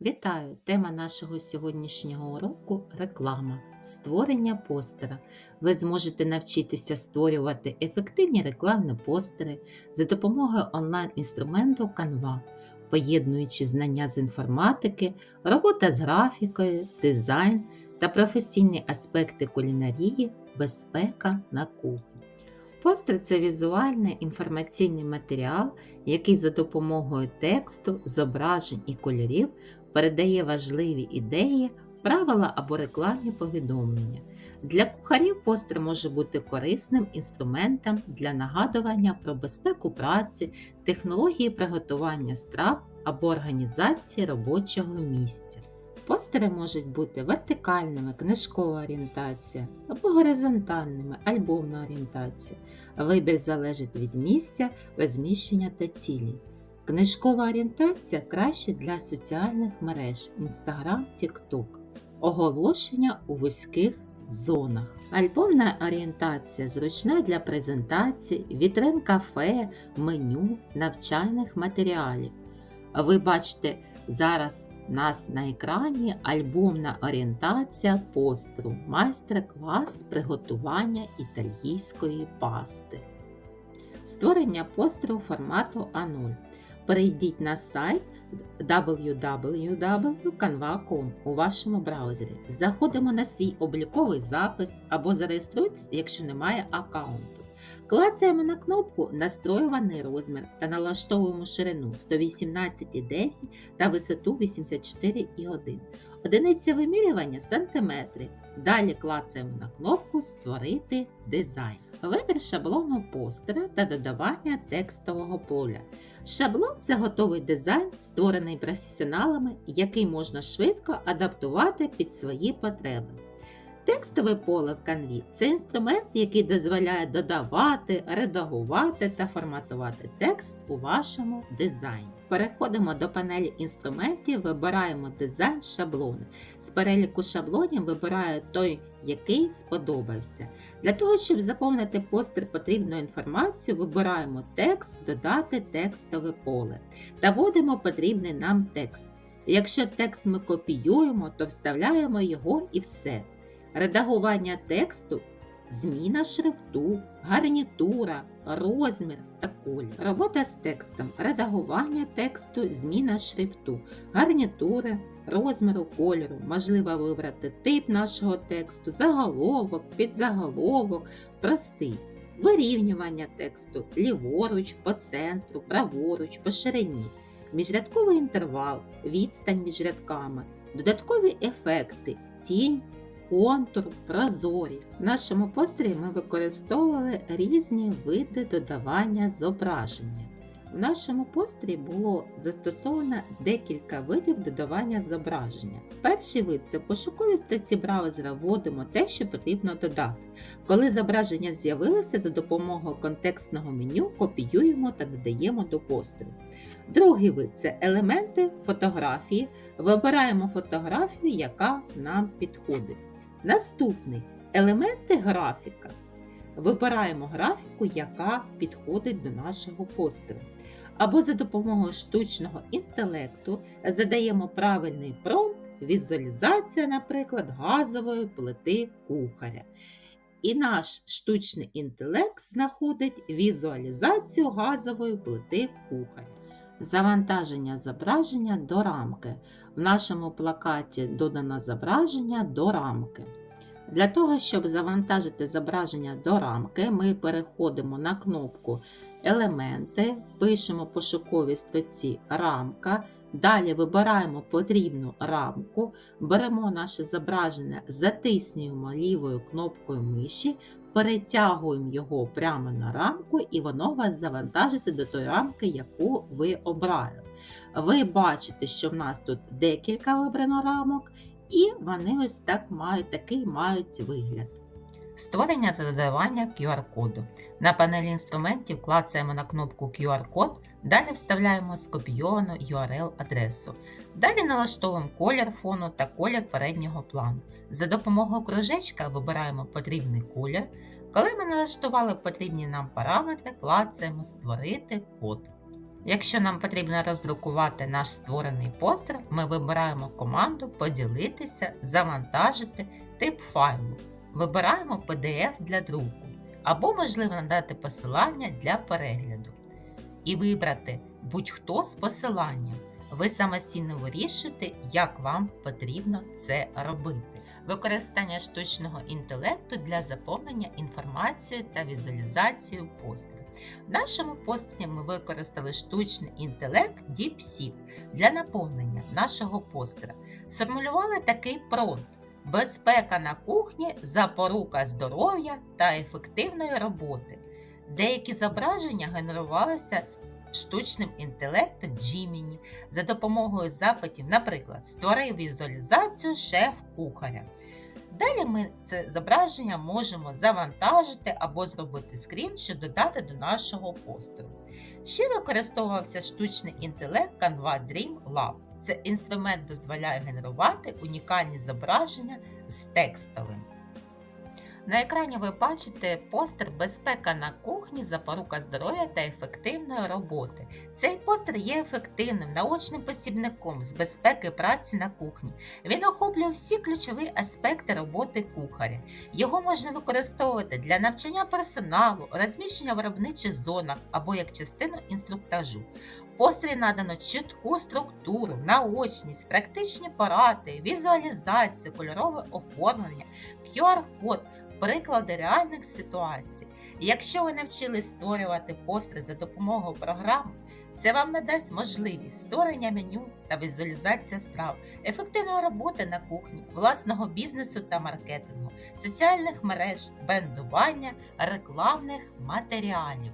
Вітаю! Тема нашого сьогоднішнього уроку реклама, створення постера. Ви зможете навчитися створювати ефективні рекламні постери за допомогою онлайн-інструменту Canva, поєднуючи знання з інформатики, робота з графікою, дизайн та професійні аспекти кулінарії, безпека на кухні. Постер це візуальний інформаційний матеріал, який за допомогою тексту, зображень і кольорів передає важливі ідеї, правила або рекламні повідомлення. Для кухарів постер може бути корисним інструментом для нагадування про безпеку праці, технології приготування страв або організації робочого місця. Постери можуть бути вертикальними, книжкова орієнтація або горизонтальними, альбомна орієнтація. Вибір залежить від місця, розміщення та цілі. Книжкова орієнтація краще для соціальних мереж Instagram, TikTok. Оголошення у вузьких зонах. Альбомна орієнтація зручна для презентацій, вітрин кафе, меню, навчальних матеріалів. Ви бачите зараз у нас на екрані альбомна орієнтація постеру, майстер-клас з приготування італійської пасти. Створення постеру формату А0. Перейдіть на сайт www.canva.com у вашому браузері. Заходимо на свій обліковий запис або зареєструйтесь, якщо немає аккаунту. Клацаємо на кнопку Настроюваний розмір та налаштовуємо ширину 118,9 та висоту 84,1. Одиниця вимірювання сантиметри. Далі клацаємо на кнопку Створити дизайн. Вибір шаблону постера та додавання текстового поля. Шаблон це готовий дизайн, створений професіоналами, який можна швидко адаптувати під свої потреби. Текстове поле в канві це інструмент, який дозволяє додавати, редагувати та форматувати текст у вашому дизайні. Переходимо до панелі інструментів, вибираємо дизайн шаблони. З переліку шаблонів вибираю той, який сподобався. Для того, щоб заповнити постер потрібну інформацію, вибираємо текст, додати текстове поле та вводимо потрібний нам текст. Якщо текст ми копіюємо, то вставляємо його і все. Редагування тексту, зміна шрифту, гарнітура, розмір та колір. Робота з текстом, редагування тексту, зміна шрифту, гарнітури, розміру кольору. Можливо вибрати тип нашого тексту, заголовок, підзаголовок, простий. Вирівнювання тексту ліворуч, по центру, праворуч, по ширині, міжрядковий інтервал, відстань між рядками, додаткові ефекти, тінь, контур, прозорість. В нашому постері ми використовували різні види додавання зображення. В нашому постері було застосовано декілька видів додавання зображення. Перший вид це пошукові статті браузера вводимо те, що потрібно додати. Коли зображення з'явилося за допомогою контекстного меню, копіюємо та додаємо до постеру. Другий вид це елементи фотографії. Вибираємо фотографію, яка нам підходить. Наступний елементи графіка. Вибираємо графіку, яка підходить до нашого постеру. Або за допомогою штучного інтелекту задаємо правильний промпт, візуалізація, наприклад, газової плити кухаря. І наш штучний інтелект знаходить візуалізацію газової плити кухаря. Завантаження зображення до рамки. В нашому плакаті додано зображення до рамки. Для того, щоб завантажити зображення до рамки, ми переходимо на кнопку Елементи, пишемо пошукові строці рамка. Далі вибираємо потрібну рамку, беремо наше зображення, затиснюємо лівою кнопкою миші, перетягуємо його прямо на рамку, і воно у вас завантажиться до тої рамки, яку ви обрали. Ви бачите, що в нас тут декілька вибрано рамок, і вони ось так мають такий мають вигляд. Створення та додавання QR-коду. На панелі інструментів клацаємо на кнопку QR-код, далі вставляємо скопійовану URL-адресу. Далі налаштовуємо колір фону та колір переднього плану. За допомогою кружечка вибираємо потрібний колір. Коли ми налаштували потрібні нам параметри, клацаємо Створити код. Якщо нам потрібно роздрукувати наш створений постер, ми вибираємо команду Поділитися, завантажити тип файлу. Вибираємо PDF для друку або, можливо, надати посилання для перегляду і вибрати будь-хто з посиланням. Ви самостійно вирішуєте, як вам потрібно це робити. Використання штучного інтелекту для заповнення інформацією та візуалізацією постера. В нашому постері ми використали штучний інтелект DeepSeek для наповнення нашого постера. Сформулювали такий промпт Безпека на кухні, запорука здоров'я та ефективної роботи. Деякі зображення генерувалися штучним інтелектом Gemini за допомогою запитів, наприклад, створи візуалізацію шеф-кухаря. Далі ми це зображення можемо завантажити або зробити скрін, щоб додати до нашого постеру. Ще використовувався штучний інтелект Canva Dream Lab. Цей інструмент дозволяє генерувати унікальні зображення з текстовим. На екрані ви бачите постер Безпека на кухні, запорука здоров'я та ефективної роботи. Цей постер є ефективним наочним посібником з безпеки праці на кухні. Він охоплює всі ключові аспекти роботи кухаря. Його можна використовувати для навчання персоналу, розміщення в виробничих зонах або як частину інструктажу. В постері надано чітку структуру, наочність, практичні поради, візуалізацію, кольорове оформлення, QR-код, приклади реальних ситуацій. Якщо ви навчились створювати постри за допомогою програм, це вам надасть можливість створення меню та візуалізація страв, ефективної роботи на кухні, власного бізнесу та маркетингу, соціальних мереж, брендування, рекламних матеріалів.